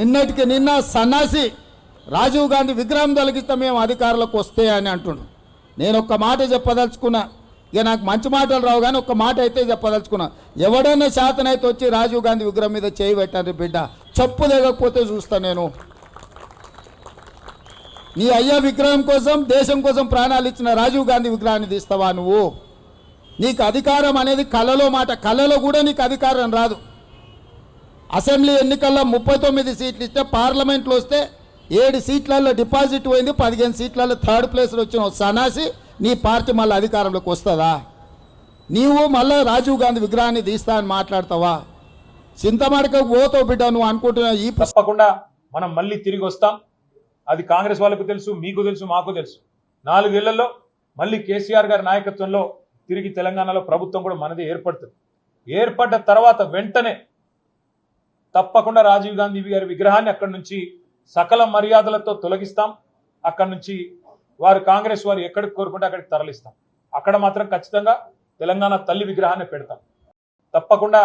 నిన్నటికి నిన్న సన్నాసి రాజీవ్ గాంధీ విగ్రహం తొలగిస్తే మేము అధికారులకు వస్తే అని అంటుండు. నేను ఒక్క మాట చెప్పదలుచుకున్నా ఇక నాకు మంచి మాటలు రావు కానీ ఒక్క మాట అయితే చెప్పదలుచుకున్నా. ఎవడైనా శాతనైతే వచ్చి రాజీవ్ గాంధీ విగ్రహం మీద చేయి పెట్టండి బిడ్డ. చెప్పు లేకపోతే చూస్తా నేను. నీ అయ్యా విగ్రహం కోసం దేశం కోసం ప్రాణాలు ఇచ్చిన రాజీవ్ గాంధీ విగ్రహాన్ని తీస్తావా నువ్వు? నీకు అధికారం అనేది కళలో మాట. కళలో కూడా నీకు అధికారం రాదు. అసెంబ్లీ ఎన్నికల్లో ముప్పై తొమ్మిది సీట్లు ఇస్తే పార్లమెంట్లో వస్తే ఏడు సీట్లలో డిపాజిట్ పోయింది పదిహేను సీట్లలో థర్డ్ ప్లేస్లో వచ్చిన సనాసి నీ పార్టీ మళ్ళీ అధికారంలోకి వస్తుందా? నీవు మళ్ళీ రాజీవ్ గాంధీ విగ్రహాన్ని తీస్తా అని మాట్లాడతావా? చింతమడక ఓతో బిడ్డ నువ్వు అనుకుంటున్నావు ఈ తప్పకుండా మనం మళ్ళీ తిరిగి వస్తాం. అది కాంగ్రెస్ వాళ్ళకు తెలుసు మీకు తెలుసు మాకు తెలుసు. నాలుగేళ్ళలో మళ్ళీ కేసీఆర్ గారి నాయకత్వంలో తిరిగి తెలంగాణలో ప్రభుత్వం కూడా మనది ఏర్పడుతుంది. ఏర్పడ్డ తర్వాత వెంటనే తప్పకుండా రాజీవ్ గాంధీ గారి విగ్రహాన్ని అక్కడి నుంచి సకల మర్యాదలతో తొలగిస్తాం. అక్కడి నుంచి వారు కాంగ్రెస్ వారు ఎక్కడికి కోరుకుంటే అక్కడికి తరలిస్తాం. అక్కడ మాత్రం ఖచ్చితంగా తెలంగాణ తల్లి విగ్రహాన్ని పెడతాం. తప్పకుండా